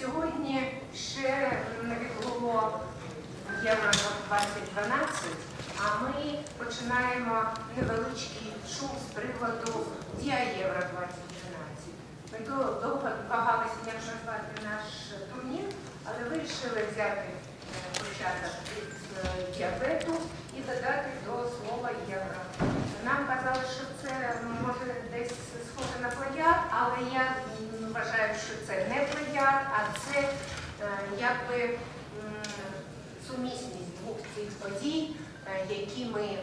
Сьогодні ще не відбуло Євро 2012, а ми починаємо невеличкий шум з приводу Дія Євро 2012. Ми довго вагалися, як назвати наш турнір, але вирішили взяти е, початок від е, діабету і додати до слова євро. Нам казали, що це може десь схоже на плагіат, але я м, вважаю, що це не плагіат, а це е, якби м, сумісність двох цих подій, е, які ми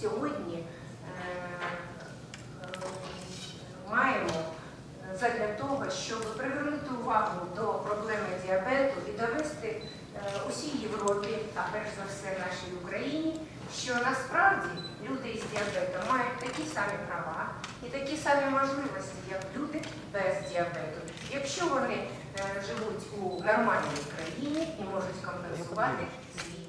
сьогодні е, е, маємо задля того, щоб привернути увагу до проблеми діабету і довести е, усій Європі, а перш за все нашій Україні, що насправді люди із діабетом мають такі самі права і такі самі можливості, як люди без діабету, якщо вони е, живуть у нормальній країні і можуть компенсувати свій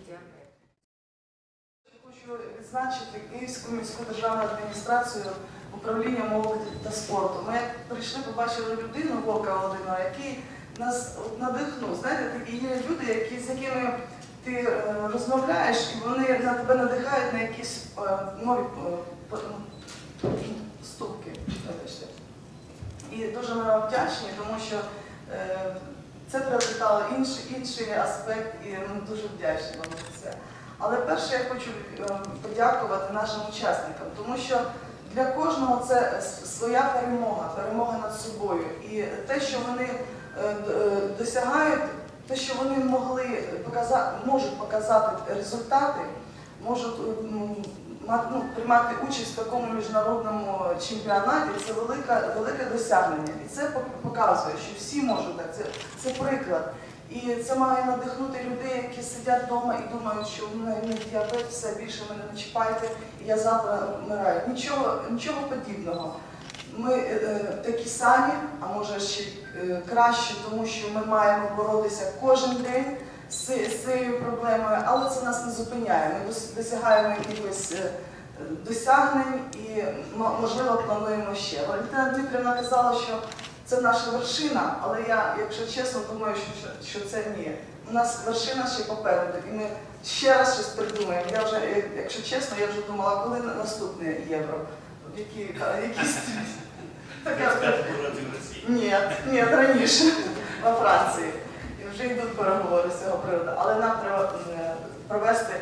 відзначити Київську міську державну адміністрацію управління молоді та спорту. Ми прийшли, побачили людину Вовка Володимира, який нас надихнув. Знаєте, такі є люди, які, з якими ти е, розмовляєш, і вони на тебе надихають на якісь е, нові е, ну. І дуже ми вам вдячні, тому що це приобретало інший, інший аспект, і ми дуже вдячні вам за це. Але перше я хочу е, подякувати нашим учасникам, тому що для кожного це своя перемога, перемога над собою. І те, що вони е, е, досягають, те, що вони могли показати, можуть показати результати, можуть ну, приймати участь в такому міжнародному чемпіонаті, це велика, велике досягнення. І це пок- показує, що всі можуть так. Це, це приклад. І це має надихнути людей, які сидять вдома і думають, що в мене мій діабет, все більше мене не чіпайте, і я завтра вмираю. Нічого, нічого подібного. Ми е, е, такі самі, а може ще е, краще, тому що ми маємо боротися кожен день з, з цією проблемою, але це нас не зупиняє. Ми досягаємо якихось е, досягнень і можливо плануємо ще. Валентина Дмитрівна казала, що це наша вершина, але я, якщо чесно, думаю, що, що, це ні. У нас вершина ще попереду, і ми ще раз щось придумаємо. Я вже, якщо чесно, я вже думала, коли наступне євро. Які, ні, ні, раніше во Франції. І вже йдуть переговори з цього приводу. Але нам треба е, провести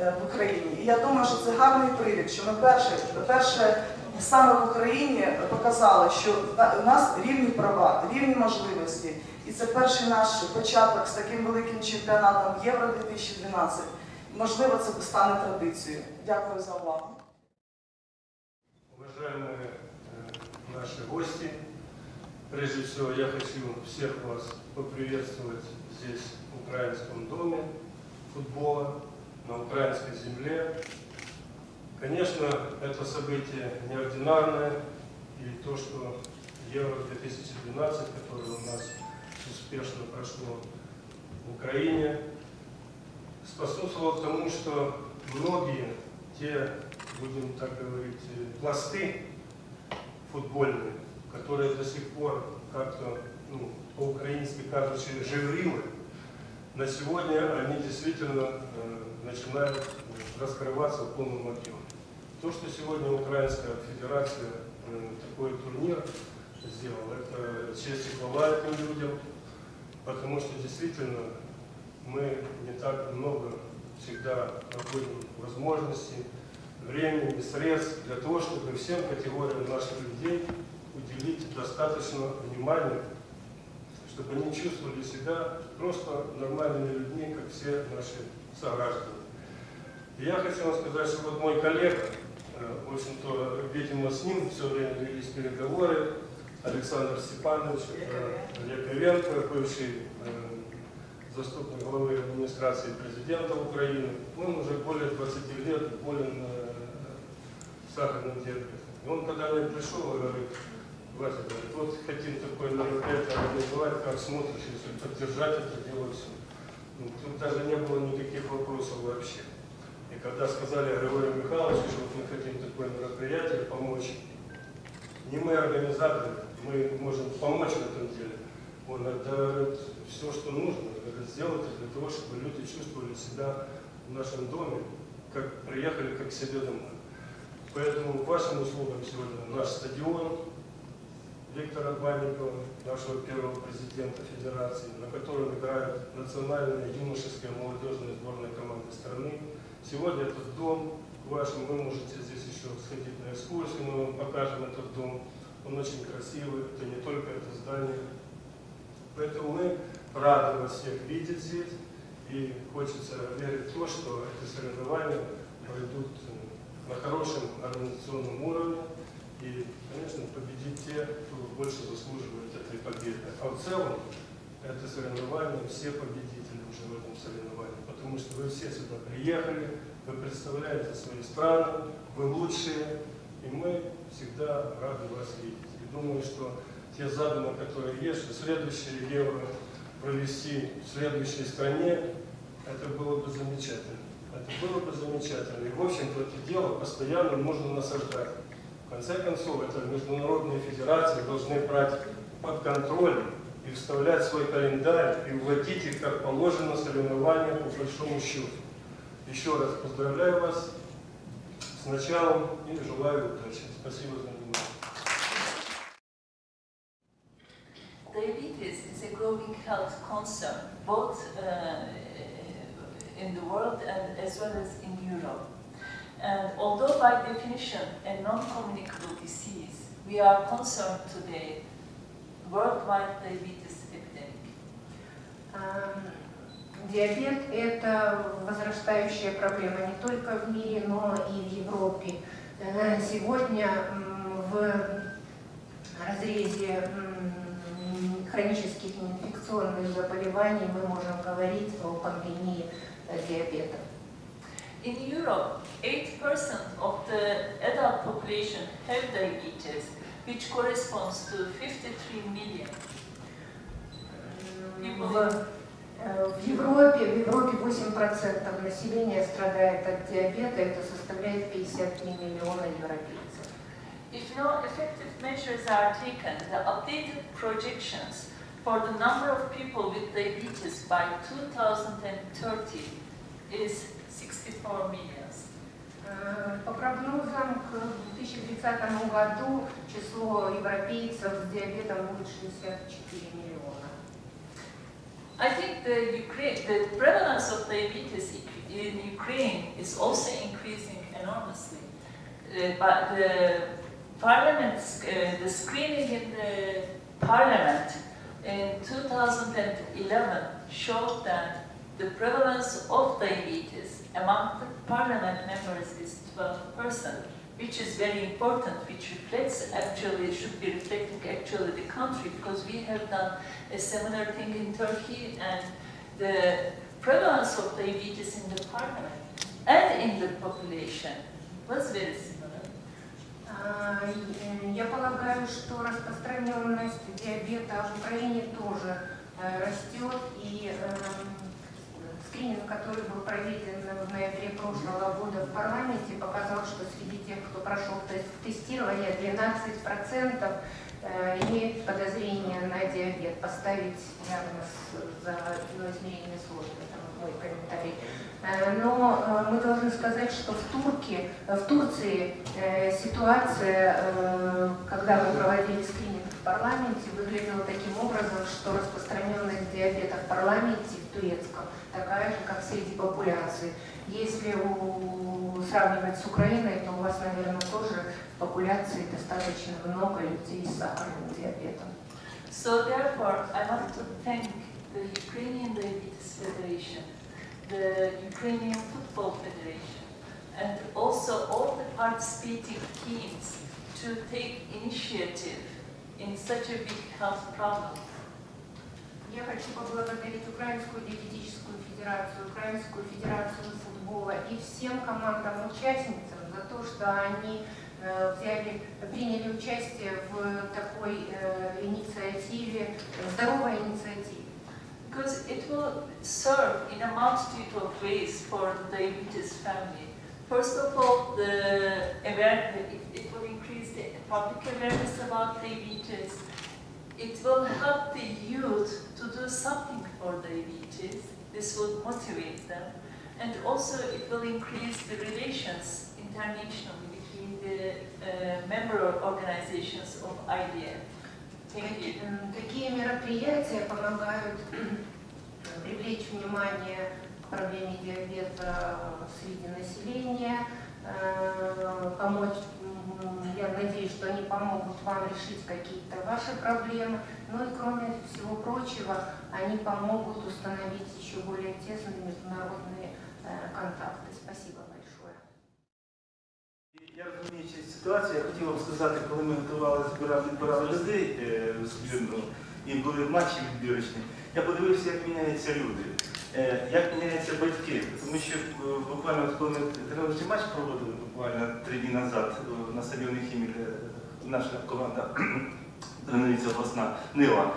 е, в Україні. І я думаю, що це гарний привід, що ми перше, перше саме в Україні показали, що у нас рівні права, рівні можливості. І це перший наш початок з таким великим чемпіонатом Євро 2012. Можливо, це стане традицією. Дякую за увагу. Уважаемые э, наши гости, прежде всего я хочу всех вас поприветствовать здесь, в Украинском доме футбола, на украинской земле. Конечно, это событие неординарное, и то, что Евро-2012, которое у нас успешно прошло в Украине, способствовало тому, что многие те, будем так говорить, пласты футбольные, которые до сих пор как-то ну, по-украински кажучи живрилы, на сегодня они действительно э, начинают э, раскрываться в полном объеме. То, что сегодня Украинская Федерация э, такой турнир сделала, это честь и хвала этим людям, потому что действительно мы не так много всегда находим возможностей, времени, средств для того, чтобы всем категориям наших людей уделить достаточно внимания, чтобы они чувствовали себя просто нормальными людьми, как все наши сограждане. И я хочу вам сказать, что вот мой коллега, в общем-то, видимо, с ним все время велись переговоры, Александр Степанович, это Яковенко, бывший э, заступник главы администрации президента Украины. Он уже более 20 лет болен э, сахарным диабетом. И он когда мне пришел, говорит, Вася, говорит, вот хотим такое мероприятие организовать, как смотришь, если поддержать это дело все. Ну, тут даже не было никаких вопросов вообще. И когда сказали Григорию Михайловичу, что вот мы хотим такое мероприятие, помочь, не мы организаторы, мы можем помочь в этом деле, Он отдает все, что нужно, говорит, сделать для того, чтобы люди чувствовали себя в нашем доме, как приехали как к себе домой. Поэтому к вашим услугам сегодня наш стадион Виктора Банникова, нашего первого президента Федерации, на котором играют национальные юношеские молодежные сборные команды страны. Сегодня этот дом ваш, вы можете здесь еще сходить на экскурсию, мы вам покажем этот дом. Он очень красивый, это не только это здание. Поэтому мы рады вас всех видеть здесь. И хочется верить в то, что эти соревнования пройдут э, на хорошем организационном уровне. И, конечно, победить те, кто больше заслуживает этой победы. А в целом, это соревнование, все победители в этом соревновании. Потому что вы все сюда приехали, вы представляете свои страны, вы лучшие, и мы всегда рады вас видеть. И думаю, что те задумы, которые есть, что следующее евро провести в следующей стране, это было бы замечательно. Это было бы замечательно. И, в общем-то, это дело постоянно нужно насаждать. В конце концов, это международные федерации должны брать под контроль и вставлять свой календарь и вводить их, как положено, соревнования по большому счету. Еще раз поздравляю вас с началом и желаю удачи. Спасибо за внимание. Diabetes is a growing health concern, both uh, in the world and as well as in Europe. And although by definition a non-communicable disease, we are concerned today worldwide diabetes epidemic. Диабет – это возрастающая проблема не только в мире, но и в Европе. Э, Сегодня в разрезе хронических инфекционных заболеваний мы можем говорить о пандемии э, диабета. In Europe, 8% of the adult population have diabetes, which corresponds to 53 million. М, В, э, в Европе, в Европе 8% населения страдает от диабета, это составляет 53 миллиона европейцев. If no effective measures are taken, the updated projections for the number of people with diabetes by 2030 is 64 million. Э, По прогнозам, к 2030 году число европейцев с диабетом будет 64 миллиона. I think the, Ukraine, the prevalence of diabetes in Ukraine is also increasing enormously. Uh, but the parliament, uh, the screening in the parliament in 2011 showed that the prevalence of diabetes among the parliament members is 12%, which is very important, which reflects actually, should be reflecting actually the country, because we have done a similar thing in Turkey, and the prevalence of diabetes in the parliament and in the population was very similar. А, и, э, Я полагаю, что распространенность диабета в Украине тоже э, растет, и эм, скрининг, который был проведен в ноябре прошлого года в парламенте, показал, что среди тех, кто прошел тест- тестирование, 12% э, имеют подозрение на диабет. Поставить с, за ну, измерение сложно, это мой комментарий. Э, Но э, мы должны сказать, что в, Турке, в Турции ситуация, когда мы проводили скрининг в парламенте, выглядела таким образом, что распространенность диабета в парламенте, в турецком, такая же, как среди популяции. Если у- сравнивать с Украиной, то у вас, наверное, тоже в популяции достаточно много людей с сахарным диабетом. So therefore, I want to thank the Ukrainian Diabetes Federation, the Ukrainian Football Federation, and also all the participating teams to take initiative in such a big health problem. Я хочу поблагодарить Украинскую диабетическую федерацию, Украинскую федерацию футбола и всем командам-участницам за то, что они э, взяли, приняли участие в такой э, инициативе, здоровой инициативе. Because it will serve in a multitude of ways for the diabetes family. First of all, the public awareness about diabetes. it will help the youth to do something for diabetes. This will motivate them. And also it will increase the relations internationally between the uh, member organizations of IDF. Thank you. М, Такие мероприятия помогают привлечь внимание к проблеме диабета среди населения, э, помочь, м, я надеюсь, что они помогут вам решить какие-то ваши проблемы, ну и кроме всего прочего, они помогут установить еще более тесные международные э, контакты. Спасибо большое. Я розуміючи ситуацію, я хотів вам сказати, коли ми готували, збирали, відбирали людей е, збірну, і були матчі відбірочні, я подивився, як міняються люди, е, як міняються батьки. Тому що е, буквально от коли ми тренувальний матч проводили буквально три дні назад е, на стадіоні Хімік, е, наша команда тренується обласна Нива.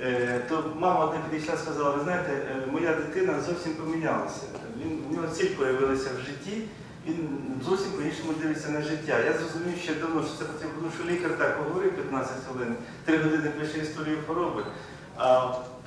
Е, То мама одна підійшла сказала, ви знаєте, моя дитина зовсім помінялася. Він, у нього ціль з'явилася в житті, він зовсім по-іншому дивиться на життя. Я зрозумів ще давно, що це потрібно, тому що лікар так поговорив 15 хвилин, 3 години пише історію хвороби,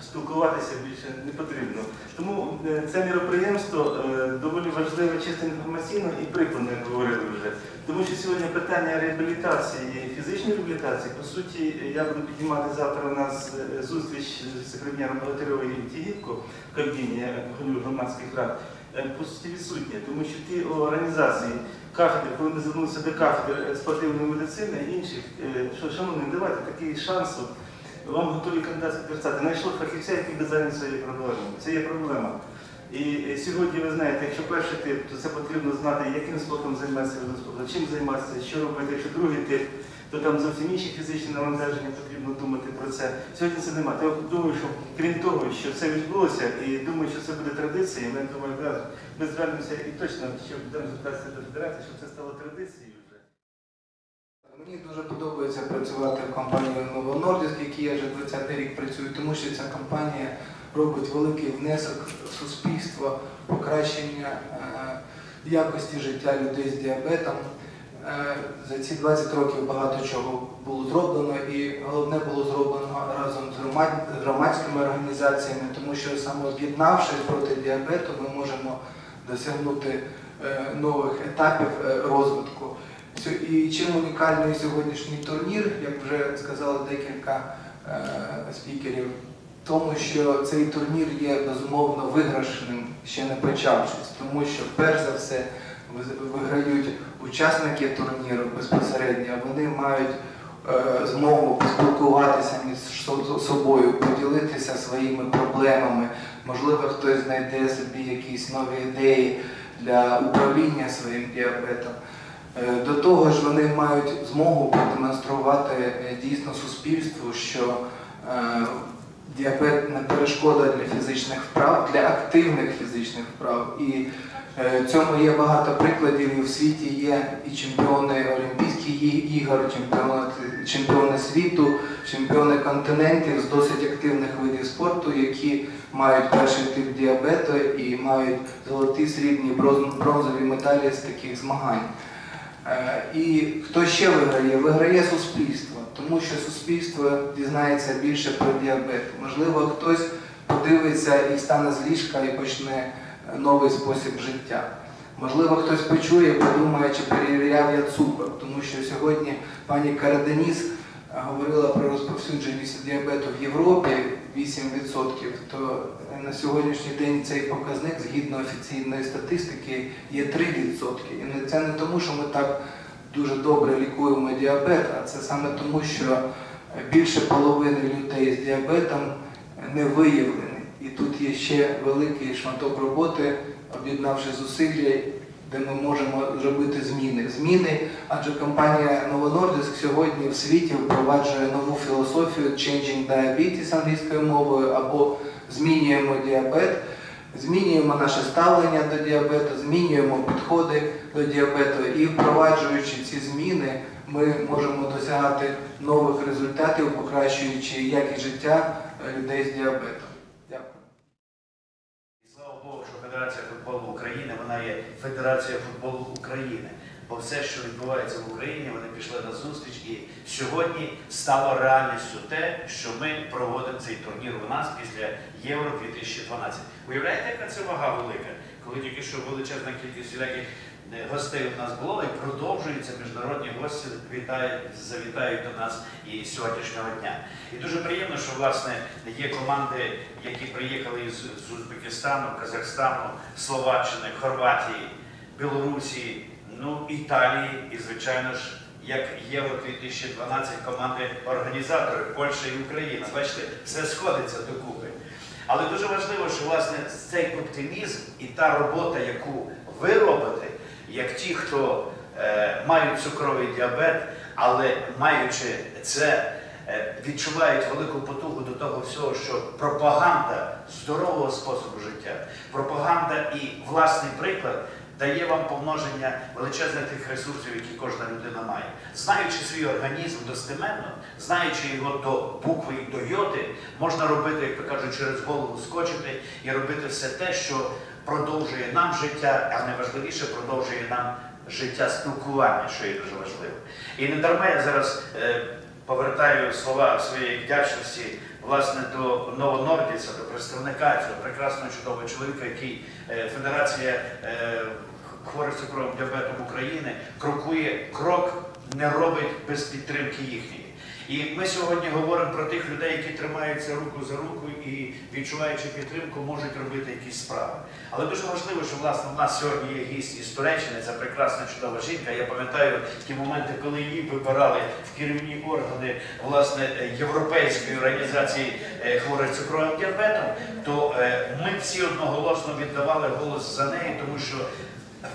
спілкуватися більше не потрібно. Тому е, це міроприємство е, доволі важливе чисто інформаційно і прикладно, як говорили вже. Тому що сьогодні питання реабілітації, фізичної реабілітації, по суті, я буду піднімати завтра у нас е, зустріч з секретарем Богатирьової Тігіпко в Кабміні, голів громадських рад по суті відсутні, тому що ті організації, кафедри, коли ми звернулися до кафедр е, спортивної медицини інших, що шановні, давайте такий шанс. Вам готові кандидатські підписати. Знайшов фахівця, який зайнявся цією проблемою. Це є проблема. І сьогодні ви знаєте, якщо перший тип, то це потрібно знати, яким спортом займатися чим займатися, що робити. Якщо другий тип, то там зовсім інші фізичні навантаження, потрібно думати про це. Сьогодні це немає. Я думаю, що крім того, що це відбулося, і думаю, що це буде традицією, ми думаю, ми звернемося і точно, що будемо звертатися до федерації, щоб це стало традицією. Мені дуже подобається працювати в компанії Novo Nordisk, в я вже 20 рік працюю, тому що ця компанія робить великий внесок в суспільство, покращення е, якості життя людей з діабетом. Е, За ці 20 років багато чого було зроблено, і головне було зроблено разом з громадськими організаціями, тому що саме об'єднавшись проти діабету, ми можемо досягнути е, нових етапів розвитку. І чим унікальний сьогоднішній турнір, як вже сказали декілька е, спікерів, тому, що цей турнір є безумовно виграшним, ще не почавшись, тому що перш за все виграють учасники турніру безпосередньо, вони мають е, змогу поспілкуватися між собою, поділитися своїми проблемами. Можливо, хтось знайде собі якісь нові ідеї для управління своїм діабетом. Е, До того ж, вони мають змогу продемонструвати е, дійсно суспільству, що е, діабет не перешкода для фізичних вправ, для активних фізичних вправ. І цьому є багато прикладів. І в світі є і чемпіони Олімпійських ігор, чемпіони, чемпіони світу, чемпіони континентів з досить активних видів спорту, які мають перший тип діабету і мають золоті, срібні, бронзові медалі з таких змагань. Е, І хто ще виграє? Виграє суспільство, тому що суспільство дізнається більше про діабет. Можливо, хтось подивиться і встане з ліжка і почне е, новий спосіб життя. Можливо, хтось почує, подумає, чи перевіряв я цукор, тому що сьогодні пані Караденіс е, говорила про розповсюдженість діабету в Європі 8%, то на сьогоднішній день цей показник, згідно офіційної статистики, є 3%. І це не тому, що ми так дуже добре лікуємо діабет, а це саме тому, що більше половини людей з діабетом не виявлені. І тут є ще великий шматок роботи, об'єднавши зусилля, де ми можемо зробити зміни. Зміни, адже компанія Novo сьогодні в світі впроваджує нову філософію Changing Diabetes англійською мовою або змінюємо діабет, змінюємо наше ставлення до діабету, змінюємо підходи до діабету і впроваджуючи ці зміни, ми можемо досягати нових результатів, покращуючи якість життя е, людей з діабетом. Дякую. Слава Богу, що Федерація футболу України вона є Федерація футболу України. Бо все, що відбувається в Україні, вони пішли на зустріч. І сьогодні стало реальністю те, що ми проводимо цей турнір у нас після Євро 2012. Уявляєте, яка це вага велика, коли тільки що величезна кількість всіляких е, гостей у нас було, і продовжуються міжнародні гості, вітають, завітають до нас і сьогоднішнього дня. І дуже приємно, що власне є команди, які приїхали із, з Узбекистану, Казахстану, Словаччини, Хорватії, Білорусі, ну Італії і, звичайно ж, як Євро 2012 команди організатори Польща і Україна. Бачите, все сходиться докупи. Але дуже важливо, що власне цей оптимізм і та робота, яку ви робите, як ті, хто е, мають цукровий діабет, але маючи це, е, відчувають велику потугу до того всього, що пропаганда здорового способу життя, пропаганда і власний приклад дає вам помноження величезних тих ресурсів, які кожна людина має. Знаючи свій організм достеменно, знаючи його до букви і до йоти, можна робити, як то кажуть, через голову скочити і робити все те, що продовжує нам життя, а найважливіше продовжує нам життя спілкування, що є дуже важливо. І не дарма я зараз е, повертаю слова своєї вдячності власне до новонордіса, до представника цього прекрасного чудового чоловіка, який е, Федерація е, хворих цукровим діабетом України крокує крок, не робить без підтримки їхньої. І ми сьогодні говоримо про тих людей, які тримаються руку за руку і, відчуваючи підтримку, можуть робити якісь справи. Але дуже важливо, що власне в нас сьогодні є гість із Туреччини, це прекрасна чудова жінка. Я пам'ятаю ті моменти, коли її вибирали в керівні органи власне Європейської організації е, хворих цукровим діабетом, то е, ми всі одноголосно віддавали голос за неї, тому що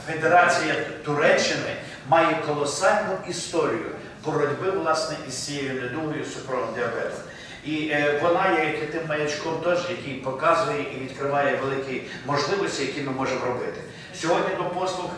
Федерація Туреччини має колосальну історію боротьби власне із цією недугою цукровим діабетом. І е, вона є тим маячком теж, який показує і відкриває великі можливості, які ми можемо робити. Сьогодні до послуг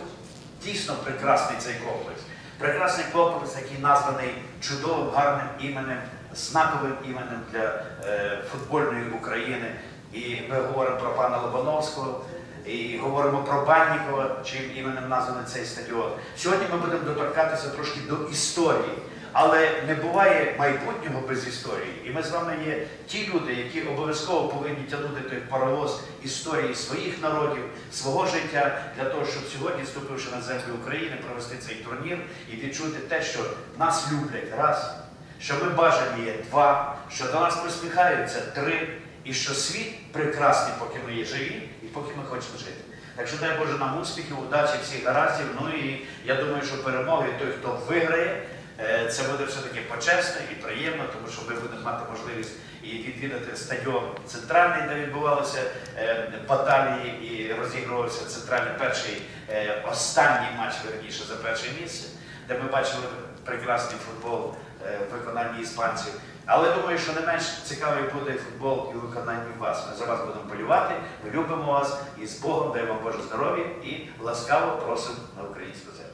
дійсно прекрасний цей комплекс. Прекрасний комплекс, який названий чудовим, гарним іменем, знаковим іменем для е, футбольної України. І ми говоримо про пана Лобановського, і говоримо про Баннікова, чим іменем названий цей стадіон. Сьогодні ми будемо доторкатися трошки до історії. Але не буває майбутнього без історії. І ми з вами є ті люди, які обов'язково повинні тягнути той паровоз історії своїх народів, свого життя, для того, щоб сьогодні, ступивши на землю України, провести цей турнір і відчути те, що нас люблять раз, що ми бажані є два, що до нас посміхаються три, і що світ прекрасний, поки ми є живі і поки ми хочемо жити. Так що дай Боже нам успіхів, удачі, всіх гараздів. Ну і я думаю, що перемоги той, хто виграє. Е, Це буде все-таки почесно і приємно, тому що ми будемо мати можливість і відвідати стадіон центральний, де відбувалися е, баталії і розігрувався центральний перший е, останній матч верніше за перше місце, де ми бачили прекрасний футбол е, в виконанні іспанців. Але думаю, що не менш цікавий буде футбол і виконанні вас. Ми за вас будемо полювати, ми любимо вас і з Богом даємо Боже здоров'я і ласкаво просимо на українську землю.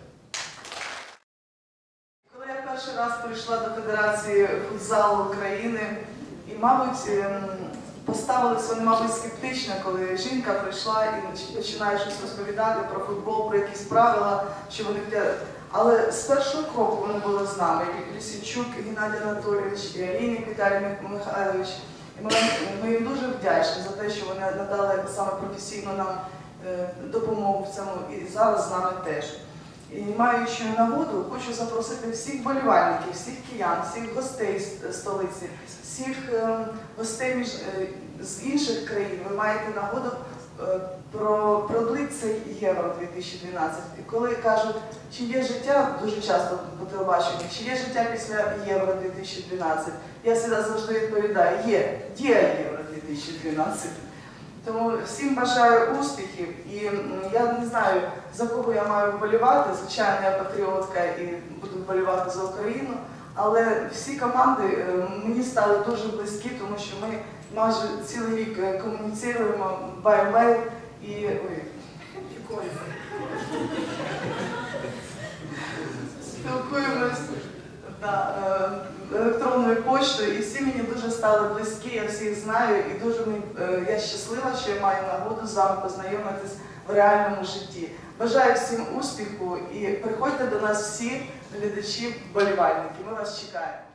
Коли я перший раз прийшла до Федерації футзалу України, і, мабуть, ем, поставились вони, мабуть, скептично, коли жінка прийшла і починає щось розповідати про футбол, про якісь правила, що вони. Але з першого кроку вони були з нами. І Лісічук Геннадій Анатолійович, і Алінік Віталій Михайлович. І ми, ми їм дуже вдячні за те, що вони надали саме професійну нам е, допомогу в цьому і зараз з нами теж. І маючи нагоду, хочу запросити всіх болівальників, всіх киян, всіх гостей з столиці, всіх е, гостей е, з інших країн. Ви маєте нагоду про продлити цей Євро 2012. І коли кажуть, чи є життя, дуже часто по телебаченню, чи є життя після Євро 2012, я завжди відповідаю, є, є Євро 2012. Тому всім бажаю успіхів і я не знаю, за кого я маю вболівати. Звичайно, я патріотка і буду вболівати за Україну. Але всі команди е, мені стали дуже близькі, тому що ми майже цілий рік е, комуніціруємо бай-бай і ой, якою? спілкуємось. Да, е, електронною поштою, і всі мені дуже стали близькі, я всіх знаю, і дуже мені, я щаслива, що я маю нагоду з вами познайомитись в реальному житті. Бажаю всім успіху і приходьте до нас всі глядачі, вболівальники. Ми вас чекаємо.